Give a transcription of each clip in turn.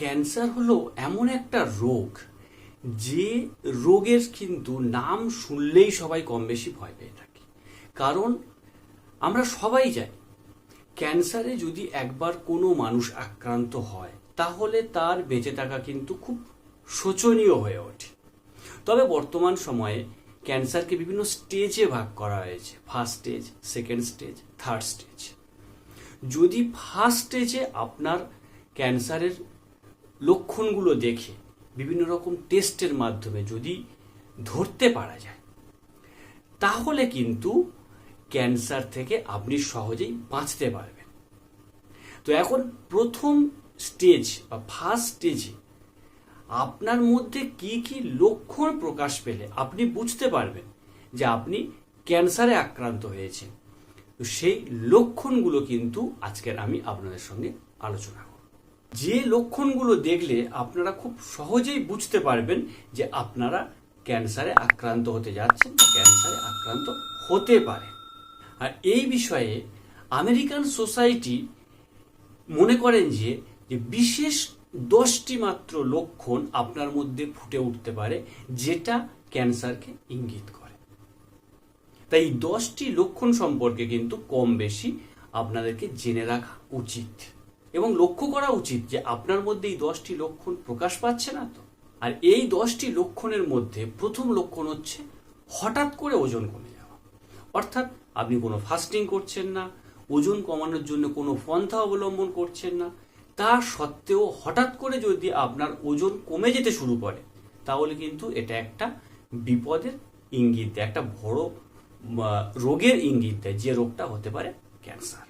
Cancer হলো এমন একটা রোগ যে রোগের কিন্তু নাম শুনলেই সবাই কম বেশি ভয় পেয়ে থাকে। কারণ আমরা সবাই জানি, ক্যান্সারে যদি একবার কোনো মানুষ আক্রান্ত হয়, তাহলে তার বেঁচে থাকা কিন্তু খুব শোচনীয় হয়ে ওঠে। তবে বর্তমান সময়ে ক্যান্সারকে বিভিন্ন স্টেজে ভাগ করা হয়েছে first stage second stage third stage যদি ফার্স্ট স্টেজে আপনার ক্যান্সারের লক্ষণগুলো দেখে বিভিন্ন রকম টেস্টের মাধ্যমে যদি ধরতে পারা যায়, তাহলে কিন্তু ক্যান্সার থেকে আপনি সহজেই বাঁচতে পারবেন। তো এখন প্রথম স্টেজ বা ফার্স্ট স্টেজে আপনার মধ্যে কি কি লক্ষণ প্রকাশ পেলে আপনি বুঝতে পারবেন যে আপনি ক্যান্সারে আক্রান্ত হয়েছেন। তো সেই লক্ষণগুলো কিন্তু আজকের আমি আপনাদের সঙ্গে আলোচনা যে লক্ষণগুলো দেখলে আপনারা খুব সহজেই বুঝতে পারবেন যে আপনারা ক্যান্সারে আক্রান্ত হতে যাচ্ছেন, ক্যান্সারে আক্রান্ত হতে পারে। আর এই বিষয়ে আমেরিকান সোসাইটি মনে করেন যে বিশেষ দশটি মাত্র লক্ষণ আপনার মধ্যে ফুটে উঠতে পারে যেটা ক্যান্সারকে ইঙ্গিত করে। তাই দশটি লক্ষণ সম্পর্কে কিন্তু কম বেশি আপনাদেরকে জেনে রাখা উচিত। এবং লক্ষ্য করা উচিত যে আপনার মধ্যে এই দশটি লক্ষণ প্রকাশ পাচ্ছে না তো? আর এই দশটি লক্ষণের মধ্যে প্রথম লক্ষণ হচ্ছে হঠাৎ করে ওজন কমে যাওয়া। অর্থাৎ আপনি কোনো ফাস্টিং করছেন না, ওজন কমানোর জন্য কোনো পন্থা অবলম্বন করছেন না। তা সত্ত্বেও হঠাৎ করে যদি আপনার ওজন কমে যেতে শুরু করে, তাহলে কিন্তু এটা একটা বিপদের ইঙ্গিত দেয়, একটা বড় রোগের ইঙ্গিত দেয়, যে রোগটা হতে পারে ক্যান্সার।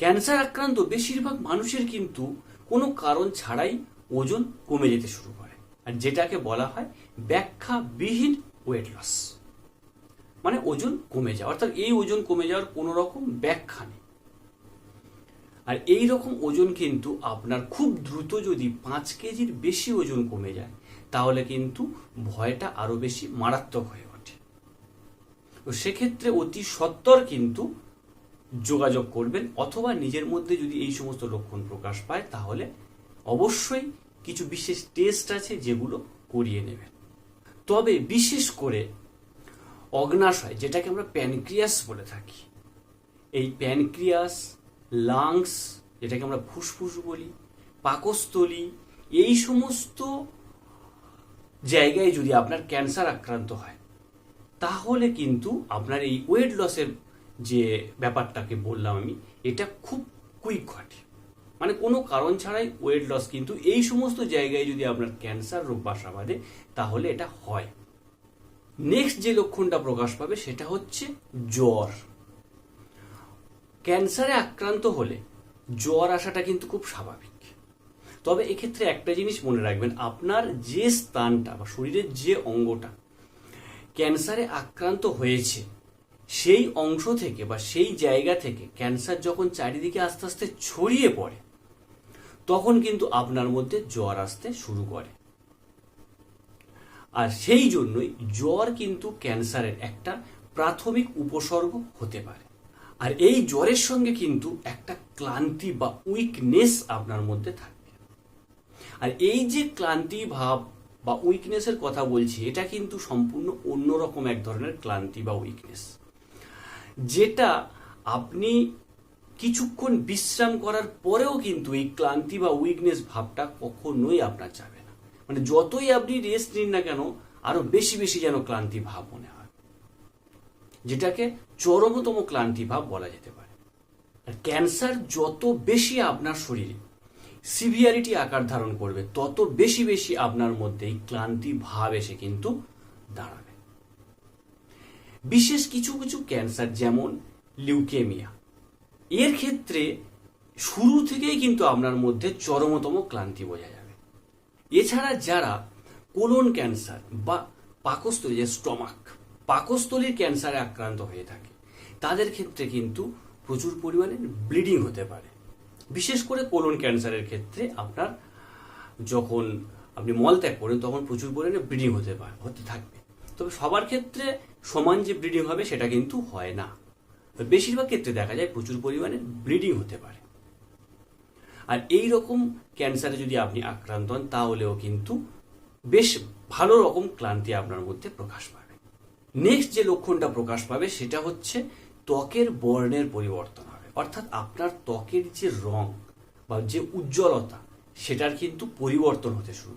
ক্যান্সার আক্রান্ত বেশিরভাগ মানুষের কিন্তু কোনো কারণ ছাড়াই ওজন কমে যেতে শুরু করে। আর যেটাকে বলা হয় ব্যাখ্যাবিহীন ওয়েট লস মানে ওজন কমে যাওয়া। অর্থাৎ এই ওজন কমে যাওয়ার কোনো রকম ব্যাখ্যা নেই। আর এই রকম ওজন কিন্তু আপনার খুব দ্রুত যদি পাঁচ কেজির বেশি ওজন কমে যায়, তাহলে কিন্তু ভয়টা আরও বেশি মারাত্মক হয়ে ওঠে। তো সেক্ষেত্রে অতি সত্বর কিন্তু যোগাযোগ করবেন, অথবা নিজের মধ্যে যদি এই সমস্ত লক্ষণ প্রকাশ পায়, তাহলে অবশ্যই কিছু বিশেষ টেস্ট আছে যেগুলো করিয়ে নেবেন। তবে বিশেষ করে অগ্নাশয়, যেটাকে আমরা প্যানক্রিয়াস বলে থাকি, এই প্যানক্রিয়াস লাংস যেটাকে আমরা ফুসফুস বলি, পাকস্থলী, এই সমস্ত জায়গায় যদি আপনার ক্যান্সার আক্রান্ত হয়, তাহলে কিন্তু আপনার এই ওয়েট লসের যে ব্যাপারটাকে বললাম আমি, এটা খুব কুইক ঘটে। মানে কোনো কারণ ছাড়াই ওয়েট লস কিন্তু এই সমস্ত জায়গায় যদি আপনার ক্যান্সার রোগ বাসা বাঁধে, তাহলে এটা হয়। নেক্সট যে লক্ষণটা প্রকাশ পাবে, সেটা হচ্ছে জ্বর। ক্যান্সারে আক্রান্ত হলে জ্বর আসাটা কিন্তু খুব স্বাভাবিক। তবে এক্ষেত্রে একটা জিনিস মনে রাখবেন, আপনার যে স্থানটা বা শরীরের যে অঙ্গটা, ক্যান্সারে আক্রান্ত হয়েছে সেই অংশ থেকে বা সেই জায়গা থেকে ক্যান্সার যখন চারিদিকে আস্তে আস্তে ছড়িয়ে পড়ে, তখন কিন্তু আপনার মধ্যে জ্বর আসতে শুরু করে। আর সেই জন্যই জ্বর কিন্তু ক্যান্সারের একটা প্রাথমিক উপসর্গ হতে পারে। আর এই জ্বরের সঙ্গে কিন্তু একটা ক্লান্তি বা উইকনেস আপনার মধ্যে থাকবে আর এই যে ক্লান্তি ভাব বা উইকনেসের কথা বলছি, এটা কিন্তু সম্পূর্ণ অন্যরকম এক ধরনের ক্লান্তি বা উইকনেস যেটা আপনি কিছুক্ষণ বিশ্রাম করার পরেও কিন্তু এই ক্লান্তি বা উইকনেস ভাবটা কখনোই আপনার যাবে না। মানে যতই আপনি রেস্ট নিন না কেন, আরও বেশি বেশি যেন ক্লান্তি ভাব মনে হয়। যেটাকে চরমতম ক্লান্তি ভাব বলা যেতে পারে। আর ক্যান্সার যত বেশি আপনার শরীরে সিভিয়ারিটি আকার ধারণ করবে, তত বেশি বেশি আপনার মধ্যে এই ক্লান্তি ভাব এসে কিন্তু দাঁড়াবে। বিশেষ কিছু কিছু ক্যান্সার, যেমন লিউকেমিয়া। এর ক্ষেত্রে শুরু থেকেই কিন্তু আপনার মধ্যে চরমতম ক্লান্তি বোঝা যাবে। এছাড়া যারা কোলন ক্যান্সার বা পাকস্থলী, যে স্টমাক, পাকস্থলীর ক্যান্সারে আক্রান্ত হয়ে থাকে, তাদের ক্ষেত্রে কিন্তু প্রচুর পরিমাণে ব্লিডিং হতে পারে। বিশেষ করে কোলন ক্যান্সারের ক্ষেত্রে আপনার যখন আপনি মলত্যাগ করেন, তখন প্রচুর পরিমাণে ব্লিডিং হতে পারে হতে থাকবে। তবে সবার ক্ষেত্রে সমান যে ব্লিডিং হবে সেটা কিন্তু হয় না। বেশিরভাগ ক্ষেত্রে দেখা যায় প্রচুর পরিমাণে ব্লিডিং হতে পারে। আর এই রকম ক্যান্সারে যদি আপনি আক্রান্ত হন, তাহলেও কিন্তু বেশ ভালো রকম ক্লান্তি আপনার মধ্যে প্রকাশ পাবে। নেক্সট যে লক্ষণটা প্রকাশ পাবে, সেটা হচ্ছে ত্বকের বর্ণের পরিবর্তন হবে। অর্থাৎ আপনার ত্বকের যে রং বা যে উজ্জ্বলতা, সেটার কিন্তু পরিবর্তন হতে শুরু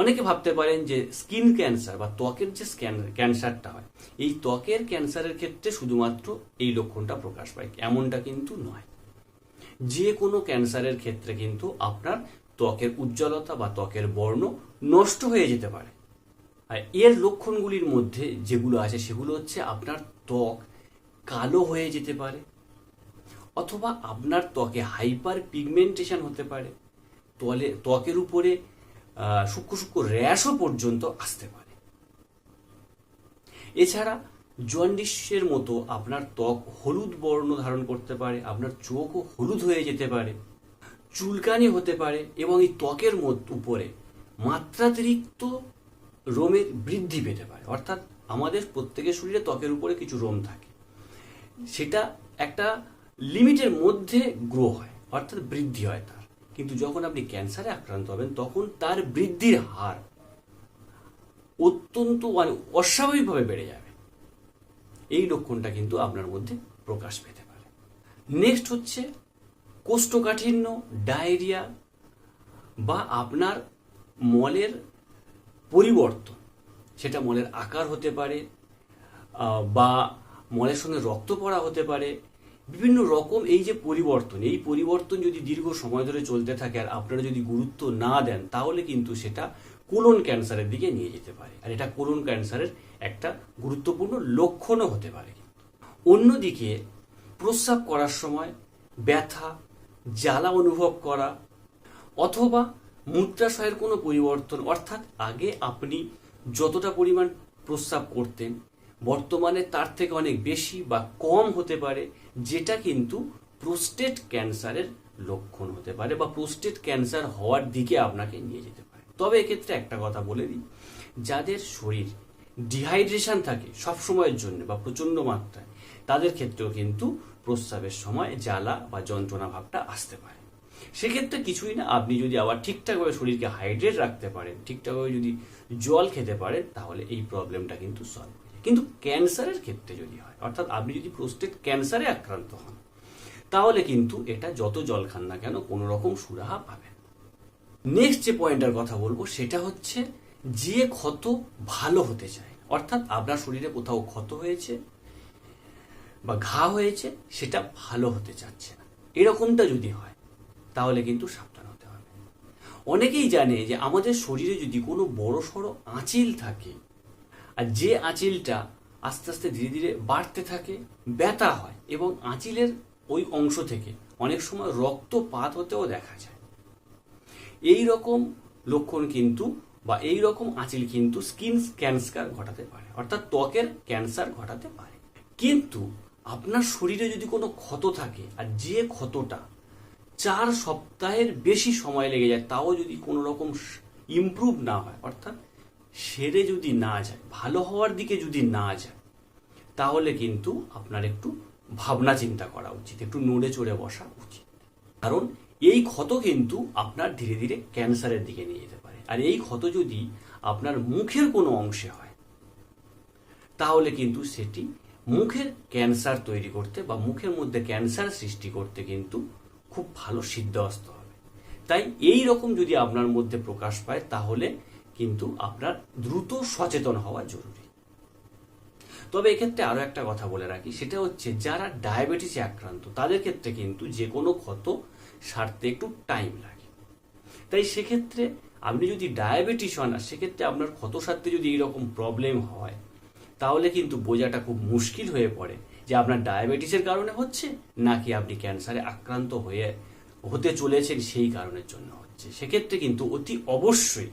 অনেকে ভাবতে পারেন যে স্কিন ক্যান্সার বা ত্বকের যে ক্যান্সারটা হয়, এই ত্বকের ক্যান্সারের ক্ষেত্রে শুধুমাত্র এই লক্ষণটা প্রকাশ পায়, এমনটা কিন্তু নয়। যে কোনো ক্যান্সারের ক্ষেত্রে কিন্তু আপনার ত্বকের উজ্জ্বলতা বা ত্বকের বর্ণ নষ্ট হয়ে যেতে পারে। আর এর লক্ষণগুলির মধ্যে যেগুলো আছে, সেগুলো হচ্ছে আপনার ত্বক কালো হয়ে যেতে পারে, অথবা আপনার ত্বকে হাইপার পিগমেন্টেশন হতে পারে ত্বলে ত্বকের উপরে সূক্ষ্ম সূক্ষ্ম র্যাশও পর্যন্ত আসতে পারে। এছাড়া জন্ডিসের মতো আপনার ত্বক হলুদ বর্ণ ধারণ করতে পারে, আপনার চোখও হলুদ হয়ে যেতে পারে, চুলকানি হতে পারে এবং এই ত্বকের উপরে মাত্রাতিরিক্ত রোমের বৃদ্ধি পেতে পারে। অর্থাৎ আমাদের প্রত্যেকের শরীরে ত্বকের উপরে কিছু রোম থাকে। সেটা একটা লিমিটের মধ্যে গ্রো হয়, অর্থাৎ বৃদ্ধি হয় তার। কিন্তু যখন আপনি ক্যান্সারে আক্রান্ত হবেন, তখন তার বৃদ্ধির হার অত্যন্ত মানে অস্বাভাবিকভাবে বেড়ে যাবে। এই লক্ষণটা কিন্তু আপনার মধ্যে প্রকাশ পেতে পারে। নেক্সট হচ্ছে কোষ্ঠকাঠিন্য, ডায়রিয়া বা আপনার মলের পরিবর্তন। সেটা মলের আকার হতে পারে বা মলের সঙ্গে রক্ত পড়া হতে পারে বিভিন্ন রকম এই যে পরিবর্তন, এই পরিবর্তন যদি দীর্ঘ সময় ধরে চলতে থাকে আর আপনারা যদি গুরুত্ব না দেন, তাহলে কিন্তু সেটা কোলন ক্যান্সারের দিকে নিয়ে যেতে পারে। আর এটা কোলন ক্যান্সারের একটা গুরুত্বপূর্ণ লক্ষণও হতে পারে অন্যদিকে প্রস্রাব করার সময় ব্যথা, জ্বালা অনুভব করা অথবা মূত্রাশয়ের কোনো পরিবর্তন, অর্থাৎ আগে আপনি যতটা পরিমাণ প্রস্রাব করতেন, বর্তমানে তার থেকে অনেক বেশি বা কম হতে পারে যেটা কিন্তু প্রোস্টেট ক্যান্সারের লক্ষণ হতে পারে বা প্রোস্টেট ক্যান্সার হওয়ার দিকে আপনাকে নিয়ে যেতে পারে। তবে এক্ষেত্রে একটা কথা বলে দিই, যাদের শরীর ডিহাইড্রেশন থাকে সব সময়ের জন্য বা প্রচণ্ড মাত্রায়, তাদের ক্ষেত্রেও কিন্তু প্রস্রাবের সময় জ্বালা বা যন্ত্রণা ভাবটা আসতে পারে। সেক্ষেত্রে কিছুই না, আপনি যদি আবার ঠিকঠাকভাবে শরীরকে হাইড্রেট রাখতে পারেন, ঠিকঠাকভাবে যদি জল খেতে পারেন, তাহলে এই প্রবলেমটা কিন্তু সলভ কিন্তু ক্যান্সারের ক্ষেত্রে যদি হয়, অর্থাৎ আপনি যদি প্রোস্টেট ক্যান্সারে আক্রান্ত হন, তাহলে কিন্তু এটা যত জল খান না কেন কোনো রকম সুরাহা পাবেন। নেক্সট যে পয়েন্টের কথা বলব, সেটা হচ্ছে যে ক্ষত ভালো হতে চায়, অর্থাৎ আপনার শরীরে কোথাও ক্ষত হয়েছে বা ঘা হয়েছে, সেটা ভালো হতে চাচ্ছে না। এরকমটা যদি হয়, তাহলে কিন্তু সাবধান হতে হবে। অনেকেই জানে যে আমাদের শরীরে যদি কোনো বড় সড়ো আঁচিল থাকে আর যে আঁচিলটা আস্তে আস্তে ধীরে ধীরে বাড়তে থাকে, ব্যথা হয় এবং আঁচিলের ওই অংশ থেকে অনেক সময় রক্তপাত হতেও দেখা যায়। এই রকম লক্ষণ কিন্তু বা এই রকম আঁচিল কিন্তু স্কিন ক্যান্সার ঘটাতে পারে, অর্থাৎ ত্বকের ক্যান্সার ঘটাতে পারে। কিন্তু আপনার শরীরে যদি কোনো ক্ষত থাকে আর যে ক্ষতটা চার সপ্তাহের বেশি সময় লেগে যায়, তাও যদি কোনো রকম ইমপ্রুভ না হয়, অর্থাৎ সেরে যদি না যায়, ভালো হওয়ার দিকে যদি না যায়, তাহলে কিন্তু আপনার একটু ভাবনা চিন্তা করা উচিত, একটু নড়ে চড়ে বসা উচিত। কারণ এই ক্ষত কিন্তু আপনার ধীরে ধীরে ক্যান্সারের দিকে নিয়ে যেতে পারে। আর এই ক্ষত যদি আপনার মুখের কোনো অংশে হয়, তাহলে কিন্তু সেটি মুখের ক্যান্সার তৈরি করতে বা মুখের মধ্যে ক্যান্সার সৃষ্টি করতে কিন্তু খুব ভালো সিদ্ধহস্ত হবে। তাই এই রকম যদি আপনার মধ্যে প্রকাশ পায়, তাহলে কিন্তু আপনার দ্রুত সচেতন হওয়া জরুরি। তবে এক্ষেত্রে আরও একটা কথা বলে রাখি, সেটা হচ্ছে যারা ডায়াবেটিসে আক্রান্ত, তাদের ক্ষেত্রে কিন্তু যে কোনো ক্ষত সারতে একটু টাইম লাগে। তাই সেক্ষেত্রে আপনি যদি ডায়াবেটিস হন, আর সেক্ষেত্রে আপনার ক্ষত সারতে যদি এইরকম প্রবলেম হয়, তাহলে কিন্তু বোঝাটা খুব মুশকিল হয়ে পড়ে যে আপনার ডায়াবেটিসের কারণে হচ্ছে, নাকি আপনি ক্যান্সারে আক্রান্ত হয়ে, হতে চলেছেন সেই কারণের জন্য হচ্ছে। সেক্ষেত্রে কিন্তু অতি অবশ্যই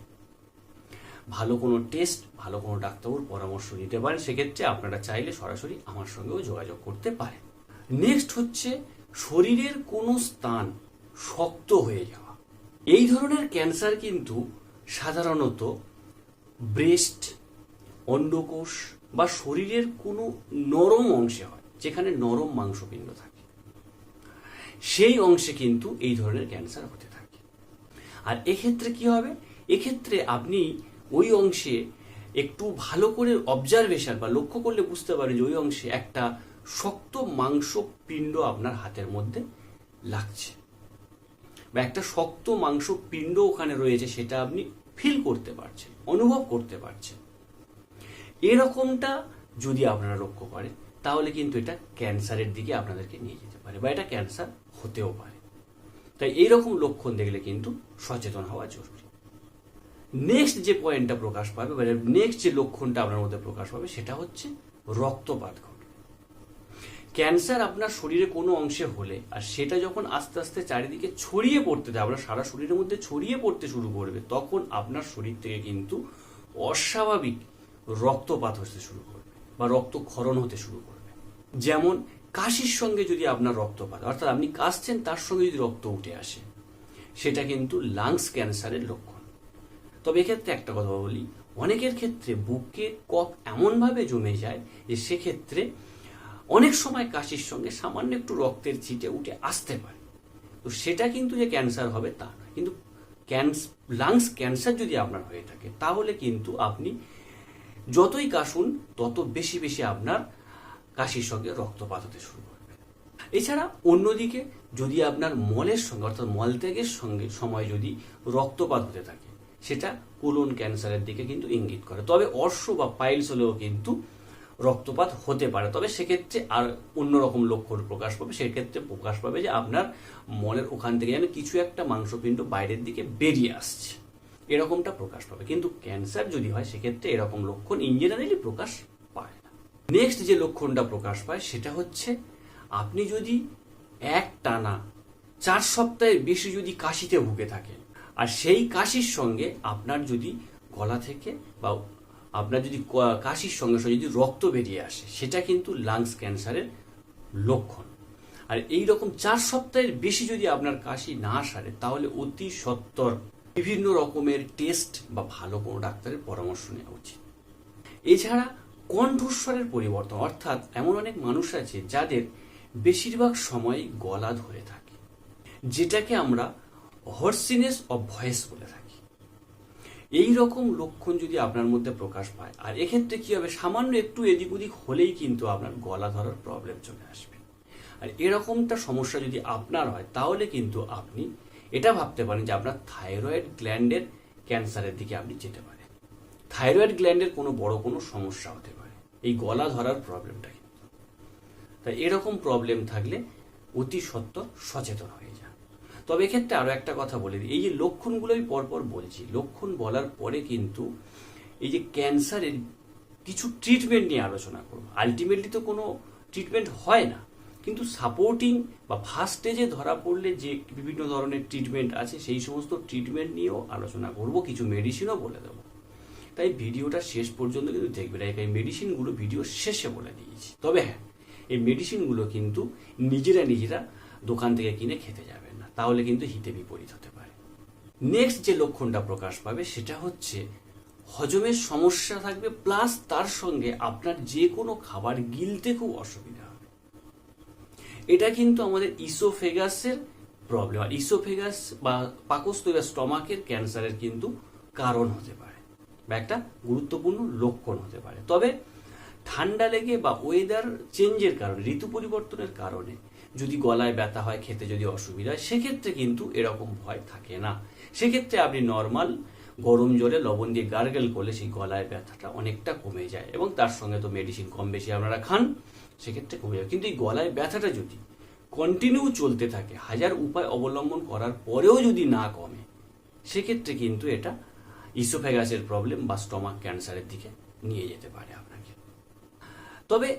ভালো কোনো টেস্ট ভালো কোনো ডাক্তারবাবুর পরামর্শ নিতে পারেন সেক্ষেত্রে আপনারা চাইলে সরাসরি আমার সঙ্গেও যোগাযোগ করতে পারেন। নেক্সট হচ্ছে শরীরের কোনো স্থান শক্ত হয়ে যাওয়া। এই ধরনের ক্যান্সার কিন্তু সাধারণত ব্রেস্ট অন্ডকোষ বা শরীরের কোনো নরম অংশে হয়, যেখানে নরম মাংসপিণ্ড থাকে। সেই অংশে কিন্তু এই ধরনের ক্যান্সার হতে থাকে। আর এক্ষেত্রে কি হবে? এক্ষেত্রে আপনি ওই অংশে একটু ভালো করে অবজারভেশন বা লক্ষ্য করলে বুঝতে পারেন যে ওই অংশে একটা শক্ত মাংস পিণ্ড আপনার হাতের মধ্যে লাগছে। বা একটা শক্ত মাংস পিণ্ড ওখানে রয়েছে, সেটা আপনি ফিল করতে পারছেন, অনুভব করতে পারছেন। এরকমটা যদি আপনারা লক্ষ্য করেন, তাহলে কিন্তু এটা ক্যান্সারের দিকে আপনাদেরকে নিয়ে যেতে পারে বা এটা ক্যান্সার হতেও পারে। তাই এইরকম লক্ষণ দেখলে কিন্তু সচেতন হওয়া জরুরি। নেক্সট যে পয়েন্টটা প্রকাশ পাবে বা নেক্সট যে লক্ষণটা আপনার মধ্যে প্রকাশ পাবে সেটা হচ্ছে রক্তপাত ঘটবে ক্যান্সার আপনার শরীরে কোনো অংশে হলে আর সেটা যখন আস্তে আস্তে চারিদিকে ছড়িয়ে পড়তে দেয়, আপনার সারা শরীরের মধ্যে ছড়িয়ে পড়তে শুরু করবে, তখন আপনার শরীর থেকে কিন্তু অস্বাভাবিক রক্তপাত হতে শুরু করবে বা রক্তক্ষরণ হতে শুরু করবে। যেমন কাশির সঙ্গে যদি আপনার রক্তপাত, অর্থাৎ আপনি কাশছেন তার সঙ্গে যদি রক্ত উঠে আসে, সেটা কিন্তু লাংস ক্যান্সারের লক্ষণ। তবে এক্ষেত্রে একটা কথা বলি, অনেকের ক্ষেত্রে বুকে কফ এমনভাবে জমে যায় যে সেক্ষেত্রে অনেক সময় কাশির সঙ্গে সামান্য একটু রক্তের ছিটে উঠে আসতে পারে। তো সেটা কিন্তু যে ক্যান্সার হবে তা নয়। কিন্তু ক্যান্স, লাংস ক্যান্সার যদি আপনার হয়ে থাকে, তাহলে কিন্তু আপনি যতই কাশুন, তত বেশি বেশি আপনার কাশির সঙ্গে রক্তপাত হতে শুরু করবে। এছাড়া অন্যদিকে যদি আপনার মলের সঙ্গে, অর্থাৎ মলত্যাগের সঙ্গে সময় যদি রক্তপাত হতে থাকে সেটা কোলন ক্যান্সারের দিকে কিন্তু ইঙ্গিত করে। তবে অর্শ বা পাইলস হলেও কিন্তু রক্তপাত হতে পারে। তবে সেক্ষেত্রে আর অন্যরকম লক্ষণ প্রকাশ পাবে। সেক্ষেত্রে প্রকাশ পাবে যে আপনার মনের ওখান থেকে যেন কিছু একটা মাংসপিণ্ড বাইরের দিকে বেরিয়ে আসছে। এরকমটা প্রকাশ পাবে। কিন্তু ক্যান্সার যদি হয়, সেক্ষেত্রে এরকম লক্ষণ ইন জেনারেলি প্রকাশ পায় না। নেক্সট যে লক্ষণটা প্রকাশ পায়, সেটা হচ্ছে আপনি যদি এক টানা চার সপ্তাহের বেশি যদি কাশিতে ভুগে থাকেন আর সেই কাশির সঙ্গে আপনার যদি গলা থেকে বা আপনার যদি কাশির সঙ্গে সঙ্গে যদি রক্ত বেরিয়ে আসে, সেটা কিন্তু লাংস ক্যান্সারের লক্ষণ। আর এই রকম চার সপ্তাহের বেশি যদি আপনার কাশি না সারে, তাহলে অতি সত্বর বিভিন্ন রকমের টেস্ট বা ভালো কোনো ডাক্তারের পরামর্শ নেওয়া উচিত। এছাড়া কণ্ঠস্বরের পরিবর্তন, অর্থাৎ এমন অনেক মানুষ আছে যাদের বেশিরভাগ সময় গলা ধরে থাকে, যেটাকে আমরা হর্সিনেস অফ ভয়েস বলে থাকি। এই রকম লক্ষণ যদি আপনার মধ্যে প্রকাশ পায়, আর এক্ষেত্রে কি হবে? সামান্য একটু এদিক ওদিক হলেই কিন্তু আপনার গলা ধরার প্রবলেম চলে আসবে। আর এরকমটা সমস্যা যদি আপনার হয়, তাহলে কিন্তু আপনি এটা ভাবতে পারেন যে আপনার থাইরয়েড গ্ল্যান্ডের ক্যান্সারের দিকে আপনি যেতে পারেন। থাইরয়েড গ্ল্যান্ডের কোনো বড় কোনো সমস্যা হতে পারে। এই গলা ধরার প্রবলেমটা কিন্তু। তাই এরকম প্রবলেম থাকলে অতি সত্য সচেতন হয়ে তবে এক্ষেত্রে আরও একটা কথা বলে দিই। এই যে লক্ষণগুলো আমি পরপর বলছি, লক্ষণ বলার পরে কিন্তু এই যে ক্যান্সারের কিছু ট্রিটমেন্ট নিয়ে আলোচনা করব। আলটিমেটলি তো কোনো ট্রিটমেন্ট হয় না, কিন্তু সাপোর্টিং বা ফার্স্ট স্টেজে ধরা পড়লে যে বিভিন্ন ধরনের ট্রিটমেন্ট আছে, সেই সমস্ত ট্রিটমেন্ট নিয়েও আলোচনা করব, কিছু মেডিসিনও বলে দেবো। তাই ভিডিওটা শেষ পর্যন্ত কিন্তু দেখবে না, এই মেডিসিনগুলো ভিডিও শেষে বলে দিয়েছি। তবে হ্যাঁ এই মেডিসিনগুলো কিন্তু নিজেরা নিজেরা দোকান থেকে কিনে খেতে যাবেন না তাহলে কিন্তু হিতে বিপরীত হতে পারে। নেক্সট যে লক্ষণটা প্রকাশ পাবে সেটা হচ্ছে হজমের সমস্যা থাকবে প্লাস তার সঙ্গে আপনার যে কোনো খাবার গিলতে খুব অসুবিধা হবে। এটা কিন্তু আমাদের ইসোফেগাসের প্রবলেম আর ইসোফেগাস বা পাকস্থলী বা স্টমাকের ক্যান্সারের কিন্তু কারণ হতে পারে বা একটা গুরুত্বপূর্ণ লক্ষণ হতে পারে। তবে ঠান্ডা লেগে বা ওয়েদার চেঞ্জের কারণে, ঋতু পরিবর্তনের কারণে যদি গলায় ব্যথা হয়, খেতে যদি অসুবিধা হয়, সেক্ষেত্রে কিন্তু এরকম ভয় থাকে না। সেক্ষেত্রে আপনি নর্মাল গরম জলে লবণ দিয়ে গার্গেল করলে সেই গলায় ব্যথাটা অনেকটা কমে যায় এবং তার সঙ্গে তো মেডিসিন কম বেশি আপনারা খান, সেক্ষেত্রে কমে যাবে কিন্তু এই গলায় ব্যথাটা যদি কন্টিনিউ চলতে থাকে, হাজার উপায় অবলম্বন করার পরেও যদি না কমে, সেক্ষেত্রে কিন্তু এটা ইসোফেগাসের প্রবলেম বা স্টমাক ক্যান্সারের দিকে নিয়ে যেতে পারে আপনাকে। তবে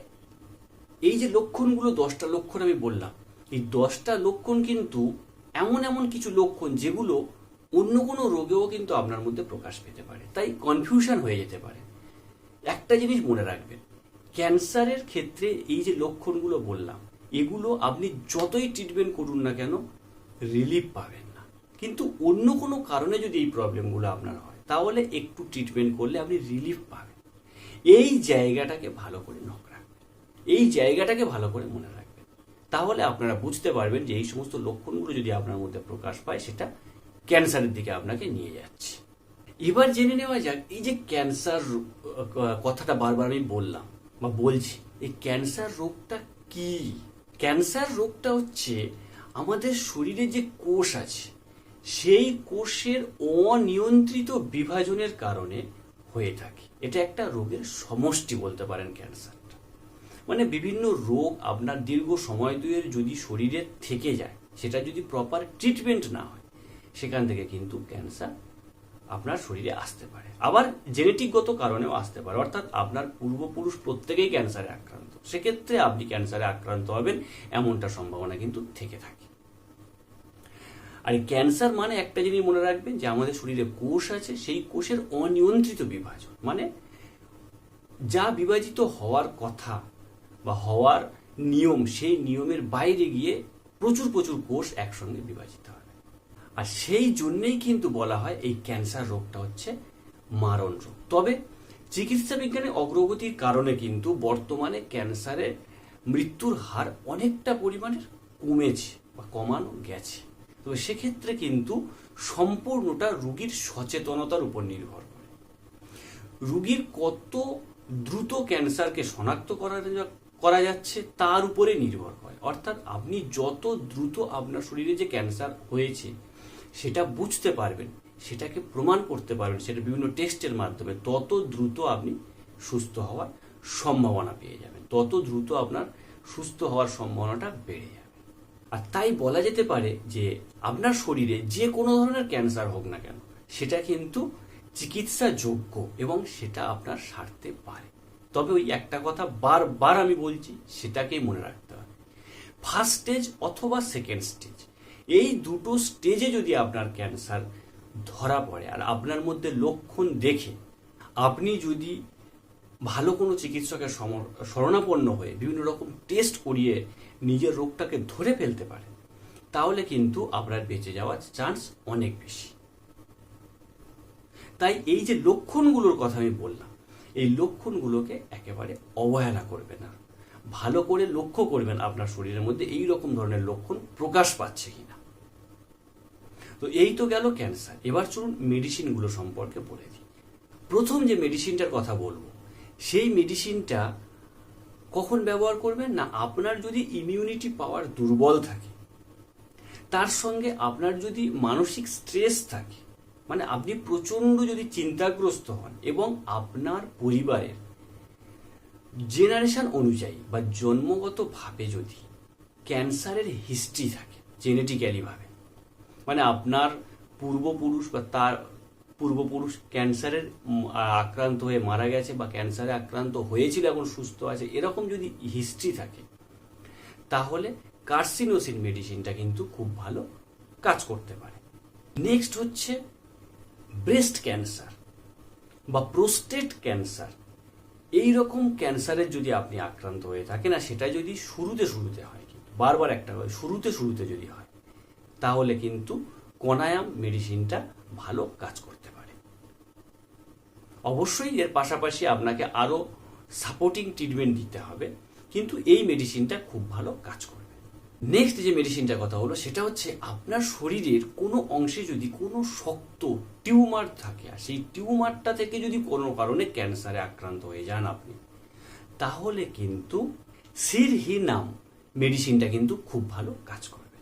এই যে লক্ষণগুলো, দশটা লক্ষণ আমি বললাম, এই দশটা লক্ষণ কিন্তু এমন এমন কিছু লক্ষণ যেগুলো অন্য কোনো রোগেও কিন্তু আপনার মধ্যে প্রকাশ পেতে পারে। তাই কনফিউশন হয়ে যেতে পারে। একটা জিনিস মনে রাখবেন, ক্যান্সারের ক্ষেত্রে এই যে লক্ষণগুলো বললাম, এগুলো আপনি যতই ট্রিটমেন্ট করুন না কেন রিলিফ পাবেন না। কিন্তু অন্য কোনো কারণে যদি এই প্রবলেমগুলো আপনার হয়, তাহলে একটু ট্রিটমেন্ট করলে আপনি রিলিফ পাবেন। এই জায়গাটাকে ভালো করে নক এই জায়গাটাকে ভালো করে মনে রাখবেন। তাহলে আপনারা বুঝতে পারবেন যে এই সমস্ত লক্ষণগুলো যদি আপনার মধ্যে প্রকাশ পায়, সেটা ক্যান্সারের দিকে আপনাকে নিয়ে যাচ্ছে। এবার জেনে নেওয়া যাক, এই যে ক্যান্সার কথাটা বারবার আমি বললাম বা বলছি, এই ক্যান্সার রোগটা কি? ক্যান্সার রোগটা হচ্ছে আমাদের শরীরে যে কোষ আছে, সেই কোষের অনিয়ন্ত্রিত বিভাজনের কারণে হয়ে থাকে। এটা একটা রোগের সমষ্টি বলতে পারেন ক্যান্সারটা মানে বিভিন্ন রোগ আপনার দীর্ঘ সময় দুয়ের যদি শরীরে থেকে যায়, সেটা যদি প্রপার ট্রিটমেন্ট না হয়, সেখান থেকে কিন্তু ক্যান্সার আপনার শরীরে আসতে পারে। আবার জেনেটিকগত কারণেও আসতে পারে। অর্থাৎ আপনার পূর্বপুরুষ প্রত্যেকেই ক্যান্সারে আক্রান্ত। সেক্ষেত্রে আপনি ক্যান্সারে আক্রান্ত হবেন, এমনটা সম্ভাবনা কিন্তু থেকে থাকে। আর ক্যান্সার মানে একটা জিনিস মনে রাখবেন যে, আমাদের শরীরে কোষ আছে, সেই কোষের অনিয়ন্ত্রিত বিভাজন। মানে যা বিভাজিত হওয়ার কথা বা হওয়ার নিয়ম, সেই নিয়মের বাইরে গিয়ে প্রচুর প্রচুর কোষ একসঙ্গে বিভাজিত হবে আর সেই জন্যেই কিন্তু বলা হয় এই ক্যান্সার রোগটা হচ্ছে মারণ রোগ। তবে চিকিৎসা বিজ্ঞানের অগ্রগতির কারণে কিন্তু বর্তমানে ক্যান্সারের মৃত্যুর হার অনেকটা পরিমাণে কমেছে বা কমানো গেছে। তবে সেক্ষেত্রে কিন্তু সম্পূর্ণটা রুগীর সচেতনতার উপর নির্ভর করে। রুগীর কত দ্রুত ক্যান্সারকে শনাক্ত করা করা যাচ্ছে তার উপরে নির্ভর করে। অর্থাৎ আপনি যত দ্রুত আপনার শরীরে যে ক্যান্সার হয়েছে, সেটা বুঝতে পারবেন, সেটাকে প্রমাণ করতে পারবেন, সেটা বিভিন্ন টেস্টের মাধ্যমে তত দ্রুত আপনি সুস্থ হওয়ার সম্ভাবনা পেয়ে যাবেন। তত দ্রুত আপনার সুস্থ হওয়ার সম্ভাবনাটা বেড়ে যাবে। আর তাই বলা যেতে পারে যে আপনার শরীরে যে কোনো ধরনের ক্যান্সার হোক না কেন, সেটা কিন্তু চিকিৎসা যোগ্য এবং সেটা আপনার সারতে পারে। তবে ওই একটা কথা বারবার আমি বলছি, সেটাকেই মনে রাখতে হবে। ফার্স্ট স্টেজ অথবা সেকেন্ড স্টেজ এই দুটো স্টেজে যদি আপনার ক্যান্সার ধরা পড়ে, আর আপনার মধ্যে লক্ষণ দেখে, আপনি যদি ভালো কোনো চিকিৎসকের শরণাপন্ন হয়ে বিভিন্ন রকম টেস্ট করিয়ে নিজের রোগটাকে ধরে ফেলতে পারেন, তাহলে কিন্তু আপনার বেঁচে যাওয়ার চান্স অনেক বেশি। তাই এই যে লক্ষণগুলোর কথা আমি বললাম এই লক্ষণগুলোকে একেবারে অবহেলা করবে না। ভালো করে লক্ষ্য করবেন আপনার শরীরের মধ্যে এই রকম ধরনের লক্ষণ প্রকাশ পাচ্ছে কিনা। তো এই তো গেল ক্যান্সার। এবার চলুন মেডিসিনগুলো সম্পর্কে বলে দিই। প্রথম যে মেডিসিনটার কথা বলব, সেই মেডিসিনটা কখন ব্যবহার করবেন না আপনার যদি ইমিউনিটি পাওয়ার দুর্বল থাকে, তার সঙ্গে আপনার যদি মানসিক স্ট্রেস থাকে মানে আপনি প্রচণ্ড যদি চিন্তাগ্রস্ত হন এবং আপনার পরিবারের জেনারেশন অনুযায়ী বা জন্মগতভাবে যদি ক্যান্সারের হিস্ট্রি থাকে জেনেটিক্যালিভাবে মানে আপনার পূর্বপুরুষ বা তার পূর্বপুরুষ ক্যান্সারের আক্রান্ত হয়ে মারা গেছে বা ক্যান্সারে আক্রান্ত হয়েছিল, এখন সুস্থ আছে, এরকম যদি হিস্ট্রি থাকে, তাহলে কার্সিনোসিন মেডিসিনটা কিন্তু খুব ভালো কাজ করতে পারে। নেক্সট হচ্ছে ব্রেস্ট ক্যান্সার বা প্রোস্টেট ক্যান্সার এই রকম ক্যান্সারের যদি আপনি আক্রান্ত হয়ে থাকেন, আর সেটা যদি শুরুতে শুরুতে হয় কিন্তু, বারবার একটা হয়, শুরুতে শুরুতে যদি হয়, তাহলে কিন্তু কনায়াম মেডিসিনটা ভালো কাজ করতে পারে। অবশ্যই এর পাশাপাশি আপনাকে আরও সাপোর্টিং ট্রিটমেন্ট দিতে হবে, কিন্তু এই মেডিসিনটা খুব ভালো কাজ করবে নেক্সট যে মেডিসিনটার কথা হলো, সেটা হচ্ছে আপনার শরীরের কোনো অংশে যদি কোনো শক্ত টিউমার থাকে, আর সেই টিউমারটা থেকে যদি কোনো কারণে ক্যান্সারে আক্রান্ত হয়ে যান আপনি, তাহলে কিন্তু সিরহিনাম মেডিসিনটা কিন্তু খুব ভালো কাজ করবে।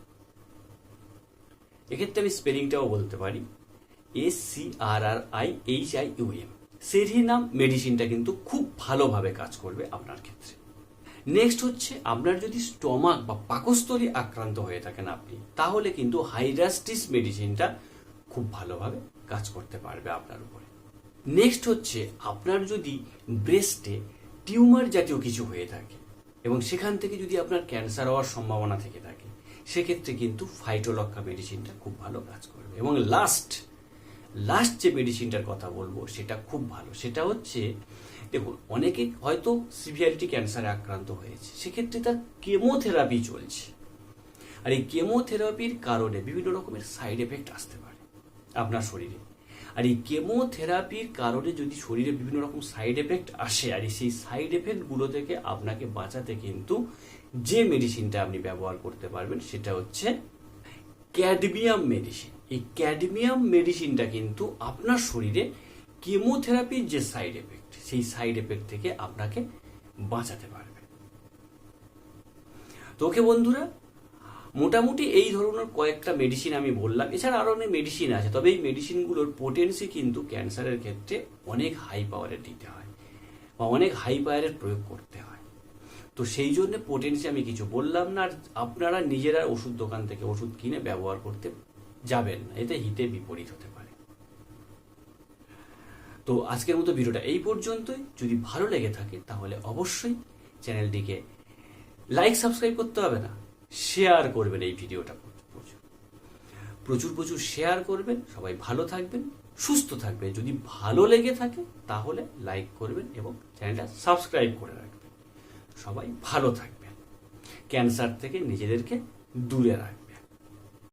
এক্ষেত্রে আমি স্পেলিংটাও বলতে পারি। S C R R I H I U M সেরিনাম মেডিসিনটা কিন্তু খুব ভালোভাবে কাজ করবে আপনার ক্ষেত্রে। নেক্সট হচ্ছে, আপনার যদি স্টমাক বা পাকস্থলী আক্রান্ত হয়ে থাকেন আপনি, তাহলে কিন্তু হাইরাস্টিস মেডিসিনটা খুব ভালোভাবে কাজ করতে পারবে আপনার উপরে। নেক্সট হচ্ছে, আপনার যদি ব্রেস্টে টিউমার জাতীয় কিছু হয়ে থাকে এবং সেখান থেকে যদি আপনার ক্যান্সার হওয়ার সম্ভাবনা থেকে থাকে, সেক্ষেত্রে কিন্তু ফাইটোলক্কা মেডিসিনটা খুব ভালো কাজ করবে। এবং লাস্ট লাস্ট যে মেডিসিনটার কথা বলব, সেটা খুব ভালো। সেটা হচ্ছে দেখুন, অনেকে হয়তো সিভিয়ারিটি ক্যান্সারে আক্রান্ত হয়েছে। সেক্ষেত্রে তার কেমোথেরাপি চলছে। আর এই কেমোথেরাপির কারণে বিভিন্ন রকমের সাইড এফেক্ট আসতে পারে আপনার শরীরে। আর এই কেমোথেরাপির কারণে যদি শরীরে বিভিন্ন রকম সাইড এফেক্ট আসে, আর সেই সাইড এফেক্টগুলো থেকে আপনাকে বাঁচাতে কিন্তু যে মেডিসিনটা আপনি ব্যবহার করতে পারবেন, সেটা হচ্ছে ক্যাডমিয়াম মেডিসিন। এই ক্যাডমিয়াম মেডিসিনটা কিন্তু আপনার শরীরে কেমোথেরাপির যে সাইড এফেক্ট, সেই সাইড এফেক্ট থেকে আপনাকে বাঁচাতে পারবে। তো ওকে বন্ধুরা, মোটামুটি এই ধরনের কয়েকটা মেডিসিন আমি বললাম। এছাড়া আরও অনেক মেডিসিন আছে, তবে এই মেডিসিনগুলোর পোটেন্সি কিন্তু ক্যান্সারের ক্ষেত্রে অনেক হাই পাওয়ারের দিতে হয় বা অনেক হাই পাওয়ারের প্রয়োগ করতে হয়। তো সেই জন্য পোটেন্সি আমি কিছু বললাম না, আর আপনারা নিজেরা ওষুধ দোকান থেকে ওষুধ কিনে ব্যবহার করতে যাবেন না। এতে হিতে বিপরীত হতে পারে। তো আজকের মতো ভিডিওটা এই পর্যন্তই। যদি ভালো লেগে থাকে, তাহলে অবশ্যই চ্যানেলটিকে লাইক সাবস্ক্রাইব করতে হবে না। শেয়ার করবেন এই ভিডিওটা প্রচুর প্রচুর। শেয়ার করবেন। সবাই ভালো থাকবেন, সুস্থ থাকবেন। যদি ভালো লেগে থাকে, তাহলে লাইক করবেন এবং চ্যানেলটা সাবস্ক্রাইব করে রাখবেন। সবাই ভালো থাকবেন। ক্যান্সার থেকে নিজেদেরকে দূরে রাখবেন।